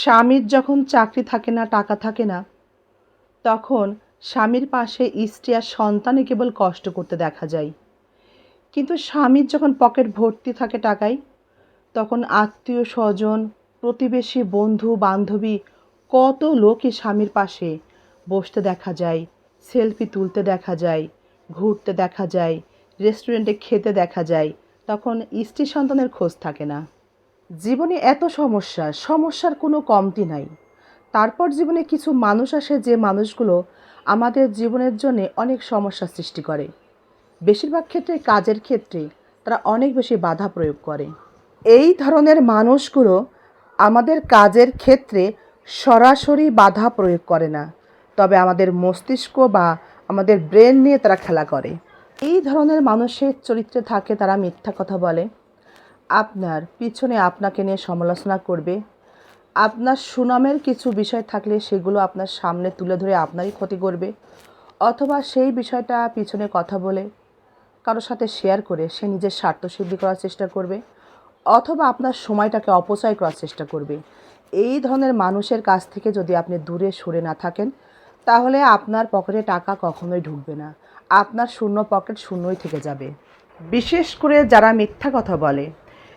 স্বামীর যখন চাকরি থাকে না, টাকা থাকে না, তখন স্বামীর পাশে স্ত্রী আর সন্তানে কেবল কষ্ট করতে দেখা যায়। কিন্তু স্বামীর যখন পকেট ভর্তি থাকে টাকায়, তখন আত্মীয় স্বজন, প্রতিবেশী বন্ধু, বান্ধবী কত লোকই স্বামীর পাশে বসতে দেখা যায়, সেলফি তুলতে দেখা যায়, ঘুরতে দেখা যায়, রেস্টুরেন্টে খেতে দেখা যায়, তখন স্ত্রী সন্তানের খোঁজ থাকে না। জীবনে এত সমস্যা, সমস্যার কোনো কমতি নাই। তারপর জীবনে কিছু মানুষ আসে যে মানুষগুলো আমাদের জীবনের জন্য অনেক সমস্যা সৃষ্টি করে। বেশিরভাগ ক্ষেত্রে, কাজের ক্ষেত্রে তারা অনেক বেশি বাধা প্রয়োগ করে। এই ধরনের মানুষগুলো আমাদের কাজের ক্ষেত্রে সরাসরি বাধা প্রয়োগ করে না। তবে আমাদের মস্তিষ্ক বা আমাদের ব্রেন নিয়ে তারা খেলা করে। এই ধরনের মানুষের চরিত্রে থাকে তারা মিথ্যা কথা বলে আপনার পিছনে আপনাকে নিয়ে সমালোচনা করবে। আপনার সুনামের কিছু বিষয় থাকলে সেগুলো আপনার সামনে তুলে ধরে আপনারই ক্ষতি করবে। অথবা সেই বিষয়টা পিছনে কথা বলে, কারোর সাথে শেয়ার করে সে নিজের স্বার্থসিদ্ধি করার চেষ্টা করবে। অথবা আপনার সময়টাকে অপচয় করার চেষ্টা করবে। এই ধরনের মানুষের কাছ থেকে যদি আপনি দূরে সরে না থাকেন, তাহলে আপনার পকেটে টাকা কখনোই ঢুকবে না। আপনার শূন্য পকেট শূন্যই থেকে যাবে। বিশেষ করে যারা মিথ্যা কথা বলে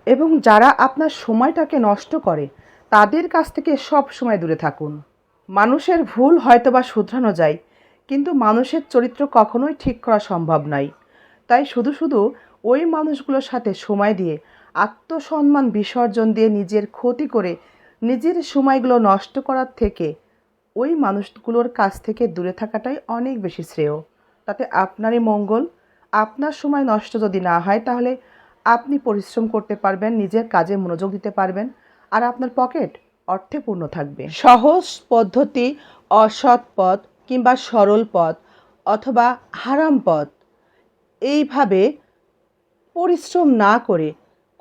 এবং যারা আপনার সময়টাকে নষ্ট করে, তাদের কাছ থেকে সব সময় দূরে থাকুন। মানুষের ভুল হয়তোবা শুধরানো যায়, কিন্তু মানুষের চরিত্র কখনোই ঠিক করা সম্ভব নয়। তাই শুধু শুধু ওই মানুষগুলোর সাথে সময় দিয়ে, আত্মসম্মান বিসর্জন দিয়ে নিজের ক্ষতি করে, নিজের সময়গুলো নষ্ট করার থেকে ওই মানুষগুলোর কাছ থেকে দূরে থাকাটাই অনেক বেশি শ্রেয়। তাতে আপনারই মঙ্গল, আপনার সময় নষ্ট যদি না হয়, তাহলে আপনি পরিশ্রম করতে পারবেন, নিজের কাজে মনোযোগ দিতে পারবেন, আর আপনার পকেট অর্থে পূর্ণ থাকবে। সহজ পদ্ধতি, অসৎ পথ কিংবা সরল পথ অথবা হারাম পথ, এইভাবে পরিশ্রম না করে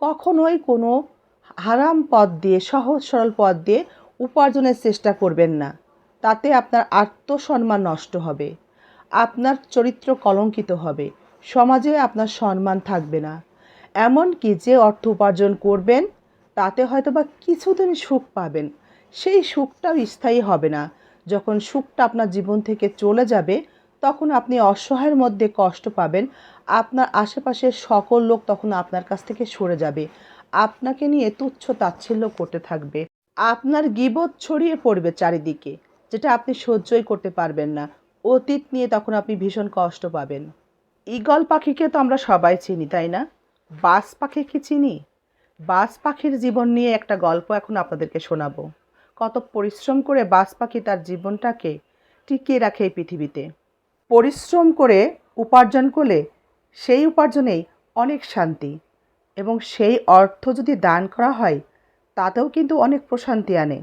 কখনোই কোনো হারাম পথ দিয়ে, সহজ সরল পথ দিয়ে উপার্জনের চেষ্টা করবেন না। তাতে আপনার আত্মসম্মান নষ্ট হবে, আপনার চরিত্র কলঙ্কিত হবে, সমাজে আপনার সম্মান থাকবে না। এমনকি যে অর্থ উপার্জন করবেন, তাতে হয়তো বা কিছুদিন সুখ পাবেন। সেই সুখটাও স্থায়ী হবে না। যখন সুখটা আপনার জীবন থেকে চলে যাবে, তখন আপনি অসহায়ের মধ্যে কষ্ট পাবেন। আপনার আশেপাশের সকল লোক তখন আপনার কাছ থেকে সরে যাবে। আপনাকে নিয়ে তুচ্ছ তাচ্ছিল্য করতে থাকবে। আপনার গিবত ছড়িয়ে পড়বে চারিদিকে, যেটা আপনি সহ্যই করতে পারবেন না। অতীত নিয়ে তখন আপনি ভীষণ কষ্ট পাবেন। ঈগল পাখিকে তো আমরা সবাই চিনি, তাই না? বাস পাখি কি চিনি? বাস পাখির জীবন নিয়ে একটা গল্প এখন আপনাদেরকে শোনাবো। কত পরিশ্রম করে বাস পাখি তার জীবনটাকে টিকিয়ে রাখে এই পৃথিবীতে। পরিশ্রম করে উপার্জন করলে সেই উপার্জনেই অনেক শান্তি এবং সেই অর্থ যদি দান করা হয়, তাতেও কিন্তু অনেক প্রশান্তি আনে।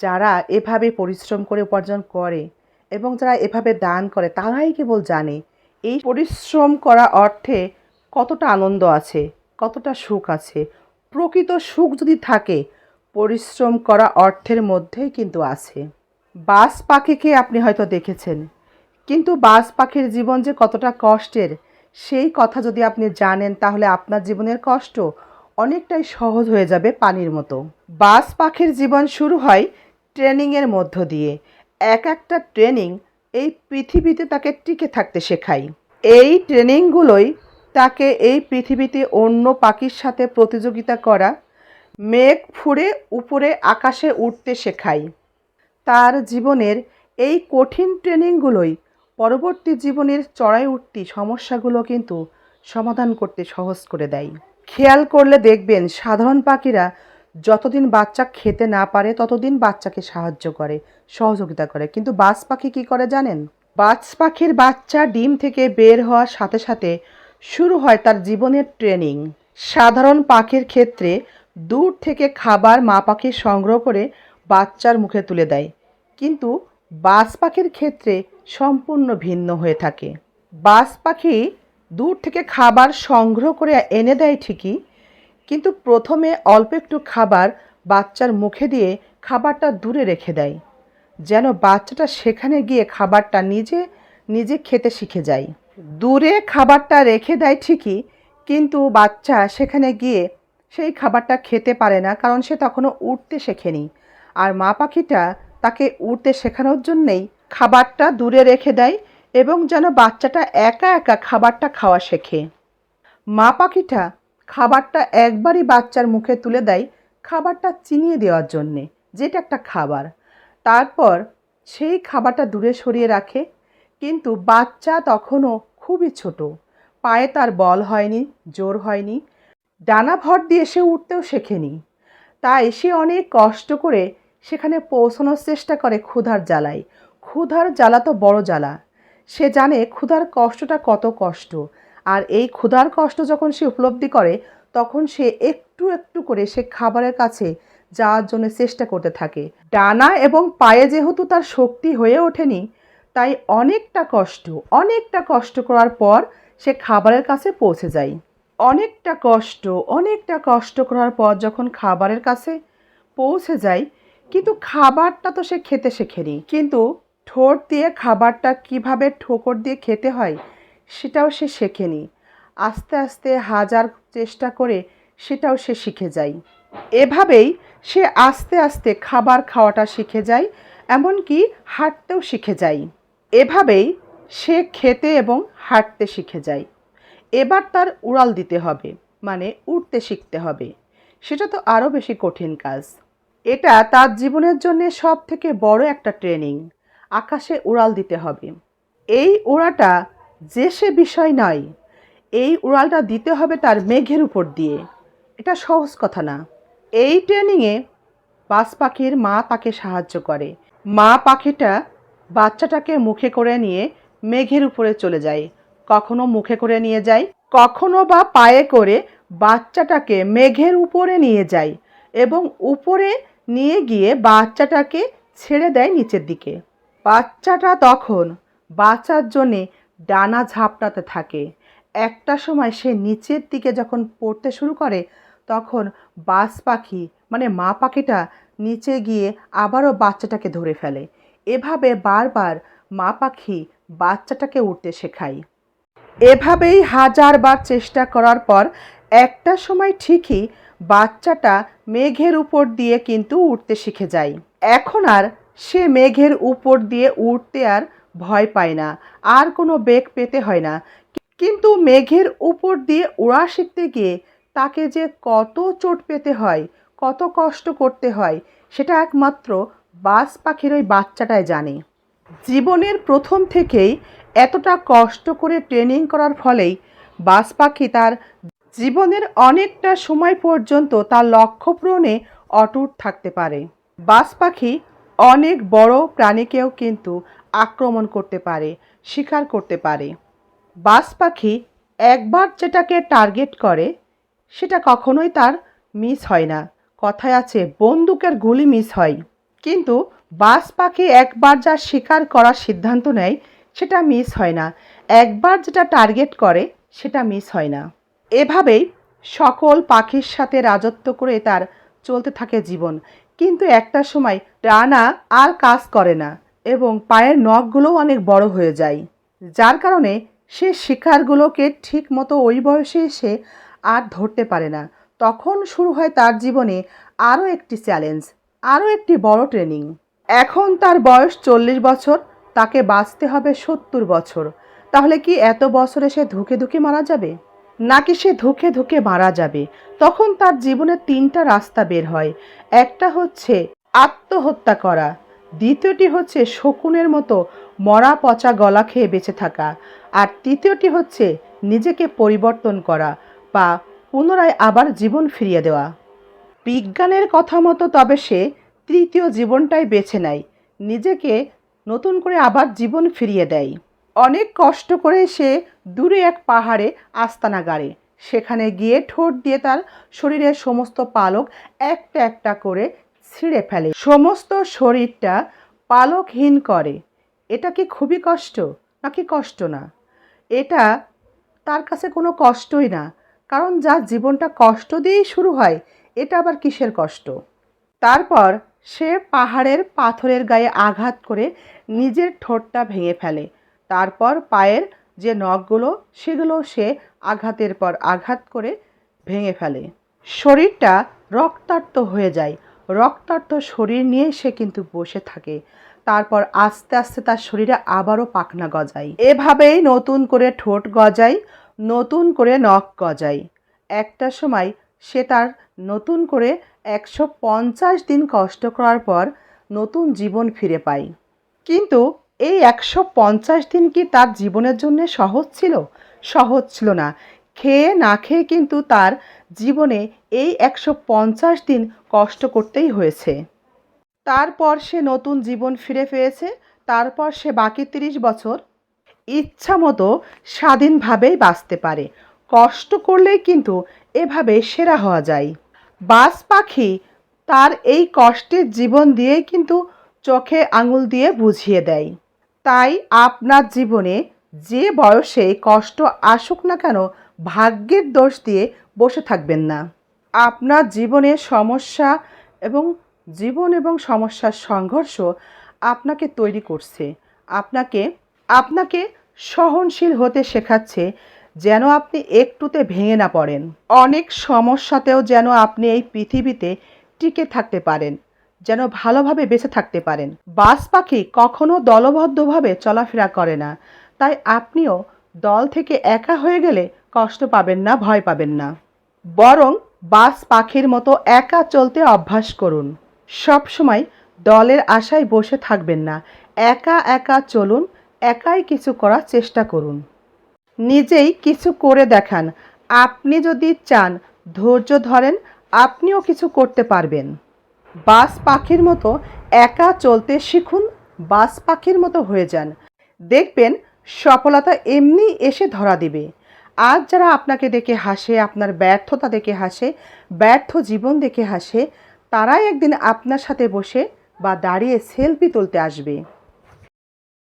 যারা এভাবে পরিশ্রম করে উপার্জন করে এবং যারা এভাবে দান করে, তারাই কেবল জানে। এই পরিশ্রম করা অর্থে কতটা আনন্দ আছে, কতটা সুখ আছে। প্রকৃত সুখ যদি থাকে, পরিশ্রম করা অর্থের মধ্যেই কিন্তু আছে। বাস পাখিকে আপনি হয়তো দেখেছেন, কিন্তু বাস পাখির জীবন যে কতটা কষ্টের, সেই কথা যদি আপনি জানেন, তাহলে আপনার জীবনের কষ্ট অনেকটাই সহজ হয়ে যাবে পানির মতো। বাস পাখির জীবন শুরু হয় ট্রেনিংয়ের মধ্য দিয়ে। এক একটা ট্রেনিং এই পৃথিবীতে তাকে টিকে থাকতে শেখায়। এই ট্রেনিংগুলোই তাকে এই পৃথিবীতে অন্য পাখির সাথে প্রতিযোগিতা করা, মেঘ ফুঁড়ে উপরে আকাশে উঠতে শেখায়। তার জীবনের এই কঠিন ট্রেনিংগুলোই পরবর্তী জীবনের চড়াই উঠতি সমস্যাগুলো কিন্তু সমাধান করতে সহজ করে দেয়। খেয়াল করলে দেখবেন সাধারণ পাখিরা যতদিন বাচ্চা খেতে না পারে, ততদিন বাচ্চাকে সাহায্য করে, সহযোগিতা করে। কিন্তু বাজ পাখি কী করে জানেন? বাজ পাখির বাচ্চা ডিম থেকে বের হওয়ার সাথে সাথে শুরু হয় তার জীবনের ট্রেনিং। সাধারণ পাখির ক্ষেত্রে দূর থেকে খাবার মা পাখি সংগ্রহ করে বাচ্চার মুখে তুলে দেয়। কিন্তু বাজ পাখির ক্ষেত্রে সম্পূর্ণ ভিন্ন হয়ে থাকে। বাজ পাখি দূর থেকে খাবার সংগ্রহ করে এনে দেয় ঠিকই, কিন্তু প্রথমে অল্প একটু খাবার বাচ্চার মুখে দিয়ে খাবারটা দূরে রেখে দেয়, যেন বাচ্চাটা সেখানে গিয়ে খাবারটা নিজে নিজে খেতে শিখে যায়। দূরে খাবারটা রেখে দেয় ঠিকই, কিন্তু বাচ্চা সেখানে গিয়ে সেই খাবারটা খেতে পারে না, কারণ সে তখনও উঠতে শেখেনি। আর মা পাখিটা তাকে উড়তে শেখানোর জন্যেই খাবারটা দূরে রেখে দেয় এবং যেন বাচ্চাটা একা একা খাবারটা খাওয়া শেখে। মা পাখিটা খাবারটা একবারই বাচ্চার মুখে তুলে দেয় খাবারটা চিনিয়ে দেওয়ার জন্যে, যেটা একটা খাবার। তারপর সেই খাবারটা দূরে সরিয়ে রাখে কিন্তু বাচ্চা তখনও খুবই ছোট। পায়ে তার বল হয়নি, জোর হয়নি। ডানা ভর দিয়ে সে উঠতেও শেখেনি। তাই সে অনেক কষ্ট করে সেখানে পৌঁছানোর চেষ্টা করে ক্ষুধার জ্বালায়। ক্ষুধার জ্বালা তো বড় জ্বালা। সে জানে ক্ষুধার কষ্টটা কত কষ্ট। আর এই ক্ষুধার কষ্ট যখন সে উপলব্ধি করে, তখন সে একটু একটু করে সে খাবারের কাছে যাওয়ার জন্য চেষ্টা করতে থাকে। ডানা এবং পায়ে যেহেতু তার শক্তি হয়ে ওঠেনি তাই অনেকটা কষ্ট অনেকটা কষ্ট করার পর সে খাবারের কাছে পৌঁছে যায়। অনেকটা কষ্ট অনেকটা কষ্ট করার পর যখন খাবারের কাছে পৌঁছে যায়, কিন্তু খাবারটা তো সে খেতে শেখেনি। কিন্তু ঠোঁট দিয়ে খাবারটা কীভাবে ঠোকর দিয়ে খেতে হয়, সেটাও সে শেখেনি। আস্তে আস্তে হাজার চেষ্টা করে সেটাও সে শিখে যায়। এভাবেই সে আস্তে আস্তে খাবার খাওয়াটা শিখে যায়, এমনকি হাঁটতেও শিখে যায়। এভাবেই সে খেতে এবং হাঁটতে শিখে যায়। এবার তার উড়াল দিতে হবে মানে উঠতে শিখতে হবে। সেটা তো আরও বেশি কঠিন কাজ। এটা তার জীবনের জন্য সব থেকে বড় একটা ট্রেনিং, আকাশে উড়াল দিতে হবে। এই উড়াটা যে সে বিষয় নয়, এই উড়ালটা দিতে হবে তার মেঘের উপর দিয়ে। এটা সহজ কথা না। এই ট্রেনিংয়ে বাস পাখির মা তাকে সাহায্য করে। মা পাখিটা বাচ্চাটাকে মুখে করে নিয়ে মেঘের উপরে চলে যায়। কখনো মুখে করে নিয়ে যায়, কখনো বা পায়ে করে বাচ্চাটাকে মেঘের উপরে নিয়ে যায় এবং উপরে নিয়ে গিয়ে বাচ্চাটাকে ছেড়ে দেয় নিচের দিকে। বাচ্চাটা তখন বাঁচার জন্যে ডানা ঝাপটাতে থাকে। একটা সময় সে নিচের দিকে যখন পড়তে শুরু করে, তখন বাস পাখি মানে মা পাখিটা নিচে গিয়ে আবারও বাচ্চাটাকে ধরে ফেলে। এভাবে বারবার মা পাখি বাচ্চাটাকে উঠতে শেখায়। এভাবেই হাজারবার চেষ্টা করার পর একটা সময় ঠিকই বাচ্চাটা মেঘের উপর দিয়ে কিন্তু উঠতে শিখে যায়। এখন আর সে মেঘের উপর দিয়ে উঠতে আর ভয় পায় না, আর কোনো বেগ পেতে হয় না। কিন্তু মেঘের উপর দিয়ে উড়া শিখতে গিয়ে তাকে যে কত চোট পেতে হয়, কত কষ্ট করতে হয়, সেটা একমাত্র বাস পাখির ওই বাচ্চাটাই জানে। জীবনের প্রথম থেকেই এতটা কষ্ট করে ট্রেনিং করার ফলেই বাস পাখি তার জীবনের অনেকটা সময় পর্যন্ত তার লক্ষ্য পূরণে অটুট থাকতে পারে। বাস পাখি অনেক বড় প্রাণীকেও কিন্তু আক্রমণ করতে পারে, শিকার করতে পারে। বাস পাখি একবার যেটাকে টার্গেট করে, সেটা কখনোই তার মিস হয় না। কথায় আছে, বন্দুকের গুলি মিস হয়। কিন্তু বাস পাখি একবার যা শিকার করার সিদ্ধান্ত নেয়, সেটা মিস হয় না। একবার যেটা টার্গেট করে, সেটা মিস হয় না। এভাবেই সকল পাখির সাথে রাজত্ব করে তার চলতে থাকে জীবন। কিন্তু একটা সময় ডানা আর কাজ করে না এবং পায়ের নখগুলোও অনেক বড় হয়ে যায়। যার কারণে সে শিকারগুলোকে ঠিক মতো ওই বয়সে এসে আর ধরতে পারে না। তখন শুরু হয় তার জীবনে আরও একটি চ্যালেঞ্জ আরও একটি বড় ট্রেনিং। এখন তার বয়স চল্লিশ বছর, তাকে বাঁচতে হবে সত্তর বছর। তাহলে কি এত বছরে সে ধুকে ধুকে মারা যাবে? নাকি সে ধুকে ধুকে মারা যাবে? তখন তার জীবনে তিনটা রাস্তা বের হয়। একটা হচ্ছে আত্মহত্যা করা, দ্বিতীয়টি হচ্ছে শকুনের মতো মরা পচা গলা খেয়ে বেঁচে থাকা, আর তৃতীয়টি হচ্ছে নিজেকে পরিবর্তন করা, বা পুনরায় আবার জীবন ফিরিয়ে দেওয়া। বিজ্ঞানের কথা মতো তবে সে তৃতীয় জীবনটাই বেছে নেয়। নিজেকে নতুন করে আবার জীবন ফিরিয়ে দেয়। অনেক কষ্ট করে সে দূরে এক পাহাড়ে আস্তানা গাড়ে। সেখানে গিয়ে ঠোঁট দিয়ে তার শরীরের সমস্ত পালক একটা একটা করে ছিঁড়ে ফেলে। সমস্ত শরীরটা পালকহীন করে। এটা কি খুবই কষ্ট নাকি কষ্ট না? এটা তার কাছে কোনো কষ্টই না। কারণ যার জীবনটা কষ্ট দিয়েই শুরু হয় এটা আবার কিসের কষ্ট? তারপর সে পাহাড়ের পাথরের গায়ে আঘাত করে নিজের ঠোঁটটা ভেঙে ফেলে। তারপর পায়ের যে নখগুলো, সেগুলো সে আঘাতের পর আঘাত করে ভেঙে ফেলে। শরীরটা রক্তাক্ত হয়ে যায়। রক্তাক্ত শরীর নিয়ে সে কিন্তু বসে থাকে। তারপর আস্তে আস্তে তার শরীরে আবারও পাখনা গজায়। এভাবেই নতুন করে ঠোঁট গজায়, নতুন করে নখ গজায়। একটা সময় সে তার নতুন করে একশো পঞ্চাশ দিন কষ্ট করার পর নতুন জীবন ফিরে পায়। কিন্তু এই একশো পঞ্চাশ দিন কি তার জীবনের জন্য সহজ ছিল? সহজ ছিল না। খেয়ে না খেয়ে কিন্তু তার জীবনে এই একশো পঞ্চাশ দিন কষ্ট করতেই হয়েছে। তারপর সে নতুন জীবন ফিরে পেয়েছে। তারপর সে বাকি তিরিশ বছর ইচ্ছা মতো স্বাধীনভাবেই বাঁচতে পারে। কষ্ট করলেই কিন্তু এভাবে সেরা হওয়া যায়। বাস পাখি তার এই কষ্টের জীবন দিয়েই কিন্তু চোখে আঙুল দিয়ে বুঝিয়ে দেয়। তাই আপনার জীবনে যে বয়সে কষ্ট আসুক না কেন ভাগ্যের দোষ দিয়ে বসে থাকবেন না। আপনার জীবনে সমস্যা এবং জীবন এবং সমস্যার সংঘর্ষ আপনাকে তৈরি করছে। আপনাকে আপনাকে সহনশীল হতে শেখাচ্ছে যেন আপনি একটুতে ভেঙে না পড়েন। অনেক সমস্যাতেও যেন আপনি এই পৃথিবীতে টিকে থাকতে পারেন, যেন ভালোভাবে বেঁচে থাকতে পারেন। বাস পাখি কখনো দলবদ্ধভাবে চলাফেরা করে না, তাই আপনিও দল থেকে একা হয়ে গেলে কষ্ট পাবেন না, ভয় পাবেন না। বরং বাস পাখির মতো একা চলতে অভ্যাস করুন। সবসময় দলের আশায় বসে থাকবেন না, একা একা চলুন, একাই কিছু করার চেষ্টা করুন। নিজেই কিছু করে দেখান। আপনি যদি চান ধৈর্য ধরেন, আপনিও কিছু করতে পারবেন। বাস পাখির মতো একা চলতে শিখুন, বাস পাখির মতো হয়ে যান। দেখবেন সফলতা এমনি এসে ধরা দিবে। আজ যারা আপনাকে দেখে হাসে, আপনার ব্যর্থতা দেখে হাসে, ব্যর্থ জীবন দেখে হাসে, তারাই একদিন আপনার সাথে বসে বা দাঁড়িয়ে সেলফি তুলতে আসবে।